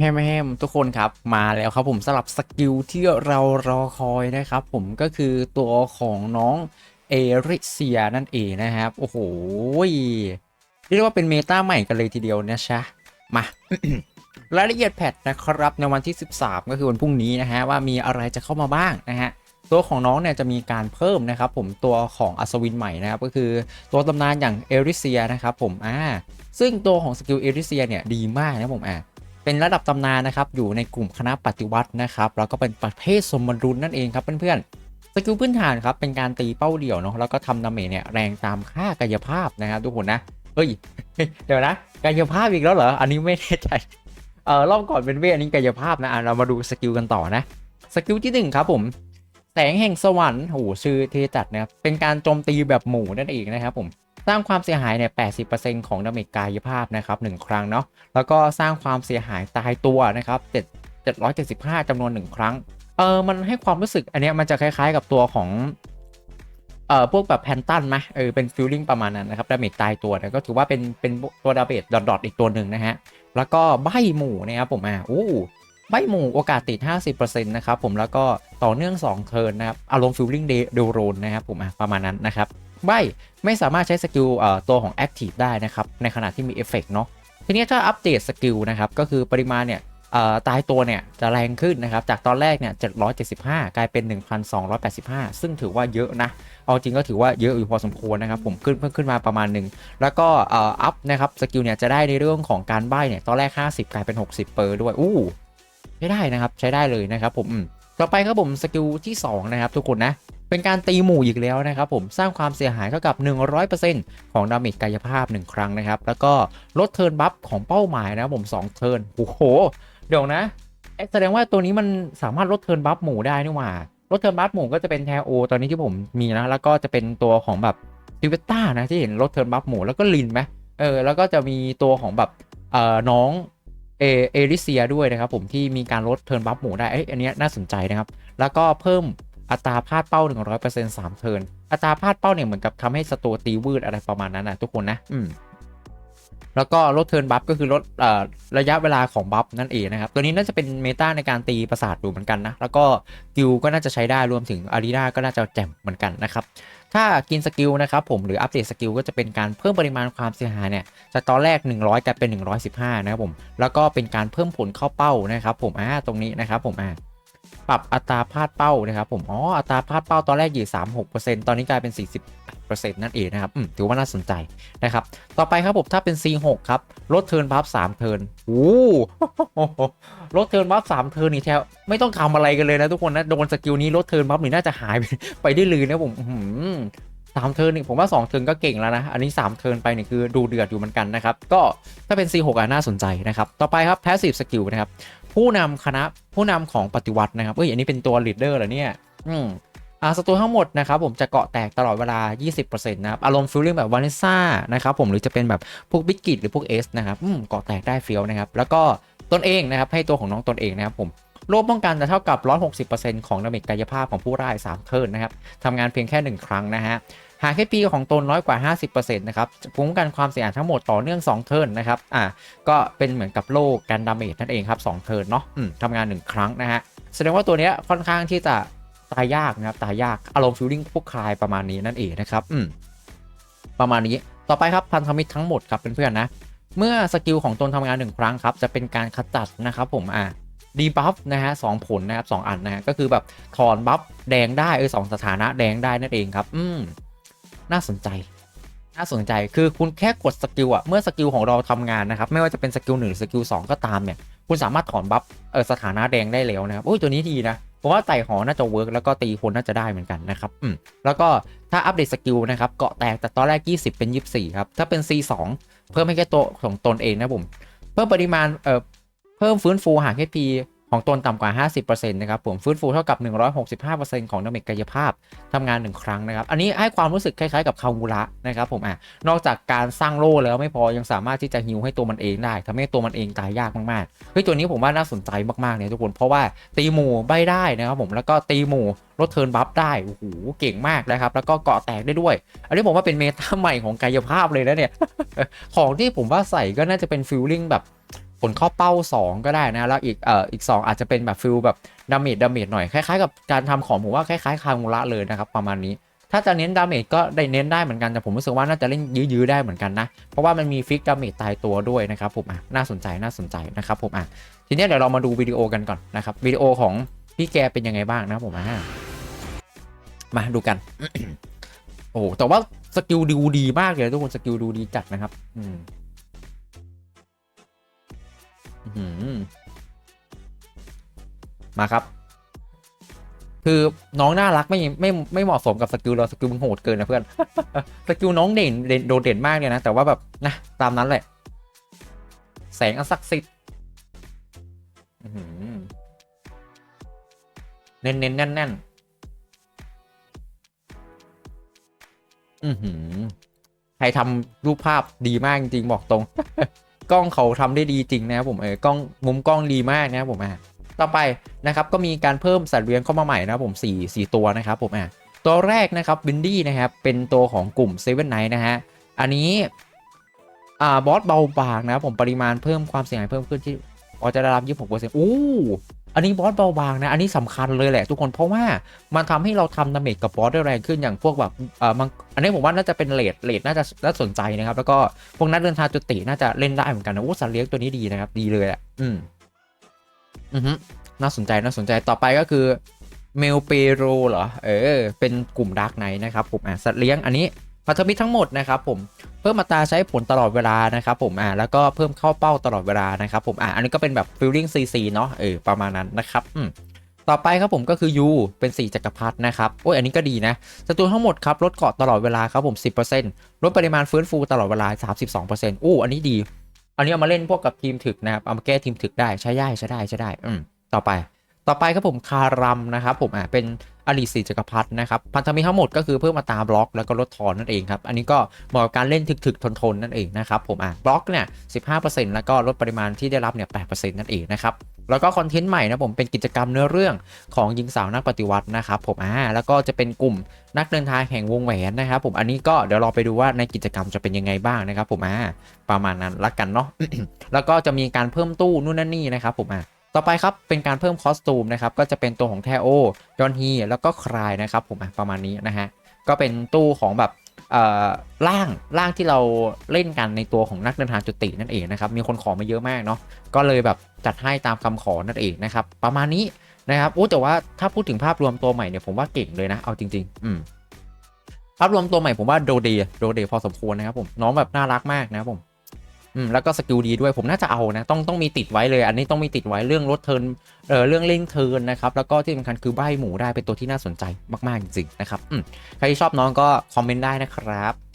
แฮมแฮมทุกคนครับมาแล้วครับผมสลับสกิลที่เรารอคอยนะครับ ผมก็คือตัวของน้องเอริเซียนั่นเองนะครับ โอ้โหเรียกว่าเป็นเมตาใหม่กันเลยทีเดียวนะชะมารายละเอียดแพทนะครับในวันที่ 13 ก็คือวันพรุ่งนี้นะฮะว่ามีอะไรจะเข้ามาบ้างนะฮะตัวของน้องเนี่ยจะมีการเพิ่มนะครับผมตัวของอัศวินใหม่นะครับก็คือตัวตำนานอย่างเอริเซียนะครับผมอ่าซึ่งตัวของสกิลเอริเซียเนี่ยดีมากนะผมอ่า เป็นระดับตำนานนะครับอยู่ในกลุ่มคณะปฏิวัตินะครับแล้วก็เป็นประเภทสมดุลนั่นเองครับเพื่อนๆสกิลพื้นฐานครับเป็นการตีเป้าเดี่ยวเนาะแล้วก็ทำดาเมจเนี่ยแรงตามค่ากายภาพนะครับทุกคนนะเฮ้ยเดี๋ยวนะกายภาพอีกแล้วเหรออันนี้ไม่แน่ใจเออรอบก่อนเป็นเวทอันนี้กายภาพนะะเรามาดูสกิลกันต่อนะสกิลที่หนึ่งครับผมแสงแห่งสวรรค์โหชื่อเทจัดนะครับเป็นการโจมตีแบบหมู่นั่นเองนะครับผม สร้างความเสียหายเนี่ย80%ของดาเมจกายภาพนะครับ1ครั้งเนาะแล้วก็สร้างความเสียหายตายตัวนะครับ7 775จำนวน 1 ครั้งเออมันให้ความรู้สึกอันนี้มันจะคล้ายๆกับตัวของเอ่อพวกแบบแพนตันไหมเออเป็นฟิลลิ่งประมาณนั้นนะครับดาเมจตายตัวนี่ยก็ถือว่าเป็นเป็นตัวดาเมจดอทๆอีกตัวหนึ่งนะฮะแล้วก็ใบหมู่นะครับผมอะอู้ใบหมู่โอกาสติด 50%นะครับผมแล้วก็ต่อเนื่อง 2 เทิร์นนะครับอารมณ์ฟิลลิ่งเดโรนนะครับผมอะประมาณนั้นนะครับ ใบไม่สามารถใช้สกิลตัวของ Active ได้นะครับ ในขณะที่มีเอฟเฟกเนาะทีนี้ถ้าอัปเดตสกิลนะครับก็คือปริมาณเนี่ยตายตัวเนี่ยจะแรงขึ้นนะครับ จากตอนแรกเนี่ย 775 กลายเป็น 1,285 ซึ่งถือว่าเยอะนะ เอาจริงก็ถือว่าเยอะอยู่พอสมควรนะครับ ผมขึ้นเพิ่มขึ้นมาประมาณหนึ่ง แล้วก็อัพนะครับสกิลเนี่ยจะได้ในเรื่องของการใบ้เนี่ย ตอนแรก 50 กลายเป็น 60 เปอร์ด้วย อู้ใช้ได้นะครับ ใช้ได้เลยนะครับผมอืมต่อไปครับผมสกิลที่สองนะครับทุกคนนะ เป็นการตีหมู่อีกแล้วนะครับผมสร้างความเสียหายเท่ากับ 100%ของดาเมจกายภาพ 1 ครั้งนะครับ แล้วก็ลดเทิร์นบัฟของเป้าหมายนะครับผม 2 เทิร์นโอ้โห เดี๋ยวนะแสดงว่าตัวนี้มันสามารถลดเทิร์นบัฟหมู่ได้นี่หว่าลดเทิร์นบัฟหมู่ก็จะเป็นแทโอตอนนี้ที่ผมมีนะ แล้วก็จะเป็นตัวของแบบติเวต้านะที่เห็นลดเทิร์นบัฟหมู่แล้วก็ลินไหมเออแล้วก็จะมีตัวของแบบเอ่อน้องเอเอริเซียด้วยนะครับผมที่มีการลดเทิร์นบัฟหมู่ได้เอ้ยอันเนี้ยน่าสนใจนะครับ แล้วก็เพิ่ม อัตราพลาดเป้า 100% 3 เทิร์น อัตราพลาดเป้าเนี่ยเหมือนกับทำให้สตัวตีวืดอะไรประมาณนั้นนะทุกคนนะ อืม แล้วก็ลดเทิร์นบัฟก็คือลดเอ่อระยะเวลาของบัฟนั่นเองนะครับ ตัวนี้น่าจะเป็นเมตาในการตีประสาทดูเหมือนกันนะ แล้วก็กิลก็น่าจะใช้ได้รวมถึงอารีนาก็น่าจะแจ่มเหมือนกันนะครับ ถ้ากินสกิลนะครับผมหรืออัปเดตสกิลก็จะเป็นการเพิ่มปริมาณความเสียหายเนี่ยจากตอนแรก 100กลายเป็น 115 นะครับผม แล้วก็เป็นการเพิ่มผลเข้าเป้านะครับผมอ่าตรงนี้นะครับผมอ่า ปรับอัตราพลาดเป้านะครับผมอ๋ออัตราพลาดเป้าตอนแรกอยู่36%ตอนนี้กลายเป็น 48%นั่นเองนะครับถือว่าน่าสนใจนะครับ ต่อไปครับผมถ้าเป็น C6 ครับลดเทิร์นบัฟ3เทิร์นโอ้ลดเทิร์นบัฟ3เทิร์นนี่แทบไม่ต้องทำอะไรกันเลยนะทุกคนนะโดนสกิลนี้ลดเทิร์นบัฟนี่น่าจะหายไปได้เลยนะผมสามเทิร์นนี่ผมว่า2เทิร์นก็เก่งแล้วนะ อันนี้ 3 เทิร์นไปนี่คือดูเดือดอยู่เหมือนกันนะครับ ก็ถ้าเป็น C6 อะน่าสนใจนะครับ ต่อไปครับ Passive Skill นะครับ ผู้นำคณะผู้นำของปฏิวัตินะครับเอ้ยอันนี้เป็นตัวลีดเดอร์เหรอเนี่ยอืมอ่าศัตรูทั้งหมดนะครับผมจะเกาะแตกตลอดเวลา 20%นะครับ อารมณ์ฟิลลิ่งแบบวานิซ่านะครับผมหรือจะเป็นแบบพวกบิกกิตหรือพวกเอสนะครับอืมเกาะแตกได้เฟี้ยวนะครับ แล้วก็ตนเองนะครับให้ตัวของน้องตนเองนะครับผม โลป้องกันจะเท่ากับ 160%ของดาเมจกายภาพของผู้ร่าย3เทิร์นนะครับทำงานเพียงแค่ 1 ครั้งนะฮะหาก HP ของตนน้อยกว่า 50%นะครับจะคุ้มกันความเสียหายทั้งหมดต่อเนื่อง 2 เทิร์นนะครับ อ่า ก็เป็นเหมือนกับโล่กันดาเมจนั่นเองครับ 2 เทิร์นเนาะอืมทำงาน 1 ครั้งนะฮะ แสดงว่าตัวเนี้ยค่อนข้างที่จะตายยากนะครับ ตายยาก อารมณ์ฟิลลิ่งพวกคลายประมาณนี้นั่นเองนะครับ อืม ประมาณนี้ ต่อไปครับพันธมิตรทั้งหมดครับเพื่อนๆนะ เมื่อสกิลของตนทำงาน 1 ครั้งครับ จะเป็นการขจัดนะครับผม อ่า ดีบัฟนะฮะสองผลนะครับสองอันนะฮะก็คือแบบถอนบัฟแดงได้เออสองสถานะแดงได้นั่นเองครับ อืมน่าสนใจ น่าสนใจคือคุณแค่กดสกิลอะเมื่อสกิลของเราทำงานนะครับ ไม่ว่าจะเป็นสกิลหนึ่งสกิลสองก็ตามเนี่ย คุณสามารถถอนบัฟเออสถานะแดงได้แล้วนะครับโอ้ยตัวนี้ดีนะเพราะว่าไต่หอน่าจะเวิร์กแล้วก็ตีคนน่าจะได้เหมือนกันนะครับอืมแล้วก็ถ้าอัปเดตสกิลนะครับเกาะแตกแต่ตอนแรก 20 เป็น 24 ครับ ถ้าเป็น C2 เพิ่มให้แค่ตัวของตนเองนะผมเพิ่มปริมาณเอ่อ เพิ่มฟื้นฟูหาก HP ของตนต่ำกว่า 50%นะครับผมฟื้นฟูเท่ากับ 165%ของดาเมจกายภาพทำงาน 1 ครั้งนะครับ อันนี้ให้ความรู้สึกคล้ายๆกับคาวูระนะครับผมอะนอกจากการสร้างโล่แล้วไม่พอยังสามารถที่จะฮิวให้ตัวมันเองได้ทำให้ตัวมันเองตายยากมากๆเฮ้ยตัวนี้ผมว่าน่าสนใจมากๆเลยทุกคนเพราะว่าตีหมู่ใบได้นะครับผมแล้วก็ตีหมู่ลดเทิร์นบัฟได้โอ้โหเก่งมากนะครับแล้วก็เกาะแตกได้ด้วย อันนี้ผมว่าเป็นเมตาใหม่ของกายภาพเลยนะเนี่ยของที่ผมว่าใส่ก็น่าจะเป็นฟิลลิ่งแบบ ผลเข้าเป้า 2 ก็ได้นะ แล้วอีกเอ่ออีก 2 อาจจะเป็นแบบฟิลแบบดาเมจดาเมจหน่อย คล้ายๆกับการทำของผมว่าคล้ายๆคางูระเลยนะครับประมาณนี้ ถ้าจะเน้นดาเมจก็ได้เน้นได้เหมือนกัน แต่ผมรู้สึกว่าน่าจะเล่นยื้อๆได้เหมือนกันนะ เพราะว่ามันมีฟิกดาเมจตายตัวด้วยนะครับผมอะน่าสนใจน่าสนใจนะครับผมอะทีนี้เดี๋ยวเรามาดูวิดีโอกันก่อนนะครับวิดีโอของพี่แกเป็นยังไงบ้างนะผมอะมาดูกัน โอ้แต่ว่าสกิลดูดีมากเลยทุกคนสกิลดูดีจัดนะครับ อืม มาครับ คือน้องน่ารักไม่ไม่ไม่เหมาะสมกับสกิลเราสกิลมึงโหดเกินนะเพื่อน สกิลน้องเด่นเด่นโดดเด่นมากเลยนะ แต่ว่าแบบนะตามนั้นแหละ แสงอันศักดิ์สิทธิ์เน้นเน้นแน่นแน่นอือหือใครทำรูปภาพดีมากจริงๆบอกตรง กล้องเขาทำได้ดีจริงนะครับผมเออกล้องมุมกล้องดีมากนะครับผมอะต่อไปนะครับก็มีการเพิ่มสัตว์เลี้ยงเข้ามาใหม่นะครับผม4 4ตัวนะครับผมอะตัวแรกนะครับบินดี้นะครับเป็นตัวของกลุ่มเซเว่นไนท์นะฮะอันนี้อ่าบอสเบาบางนะครับผมปริมาณเพิ่มความเสียหายเพิ่มขึ้นที่อ๋อจะได้รับ 26%อู้ อันนี้บอสเบาบางนะ อันนี้สำคัญเลยแหละทุกคนเพราะว่ามันทำให้เราทำดาเมจกับบอสได้แรงขึ้นอย่างพวกแบบเอ่อมันอันนี้ผมว่าน่าจะเป็นเลดเลดน่าจะน่าสนใจนะครับ แล้วก็พวกนักเดินทางจุติน่าจะเล่นได้เหมือนกันนะโอ้สัตว์เลี้ยงตัวนี้ดีนะครับดีเลยแหละอืมอือฮึน่าสนใจน่าสนใจต่อไปก็คือเมลเปโรเหรอเออเป็นกลุ่มดาร์กไนนะครับผมอะสัตว์เลี้ยงอันนี้พันธมิตรทั้งหมดนะครับผม พิ่มมาตราใช้ผลตลอดเวลานะครับผมอะแล้วก็เพิ่มเข้าเป้าตลอดเวลานะครับผมอะอันนี้ก็เป็นแบบฟิลลิ่งซีซีเนาะเออประมาณนั้นนะครับอืมต่อไปครับผมก็คือ U เป็น 4 จักรพรรดินะครับโอ้ยอันนี้ก็ดีนะศัตรูทั้งหมดครับลดเกาะตลอดเวลาครับผม 10%ลดปริมาณฟื้นฟูตลอดเวลา 32%อู้อันนี้ดี อันนี้เอามาเล่นพวกกับทีมถึกนะครับเอามาแก้ทีมถึกได้ใช้ได้ใช้ได้ใช้ได้อืมต่อไป ต่อไปครับผมคารัมนะครับผมอะเป็นอลิสีจักรพรรดินะครับพันธมิตรทั้งหมดก็คือเพิ่มมาตาบล็อกแล้วก็ลดทอนนั่นเองครับ อันนี้ก็เหมาะกับการเล่นถึกๆ ทนๆ นั่นเองนะครับผมอะบล็อกเนี่ย15%แล้วก็ลดปริมาณที่ได้รับเนี่ย8%นั่นเองนะครับแล้วก็คอนเทนต์ใหม่นะผมเป็นกิจกรรมเนื้อเรื่องของหญิงสาวนักปฏิวัตินะครับผมอ่าแล้วก็จะเป็นกลุ่มนักเดินทางแห่งวงแหวนนะครับผมอันนี้ก็เดี๋ยวเราไปดูว่าในกิจกรรมจะเป็นยังไงบ้างนะครับผมอ่าประมาณนั้นละกันเนาะแล้วก็จะมีการเพิ่มตู้นู่นนั่นนี่นะครับผมอ่า ต่อไปครับเป็นการเพิ่มคอสตูมนะครับก็จะเป็นตัวของแทโอดอนฮีแล้วก็คลายนะครับผมประมาณนี้นะฮะก็เป็นตู้ของแบบเอ่อร่างร่างที่เราเล่นกันในตัวของนักเดินทางจุตินั่นเองนะครับมีคนขอมาเยอะมากเนาะก็เลยแบบจัดให้ตามคำขอนั่นเองนะครับประมาณนี้นะครับโอ้แต่ว่าถ้าพูดถึงภาพรวมตัวใหม่เนี่ยผมว่าเก่งเลยนะเอาจริง ๆ อืมภาพรวมตัวใหม่ผมว่าโดเดโดเดพอสมควรนะครับผมน้องแบบน่ารักมากนะครับผม อืมแล้วก็สกิลดีด้วยผมน่าจะเอานะต้องต้องมีติดไว้เลย อันนี้ต้องมีติดไว้เรื่องรถเทินเออเรื่องเร่งเทินนะครับแล้วก็ที่สำคัญคือใบหมูได้เป็นตัวที่น่าสนใจมากๆจริงๆนะครับอืมใครที่ชอบน้องก็คอมเมนต์ได้นะครับ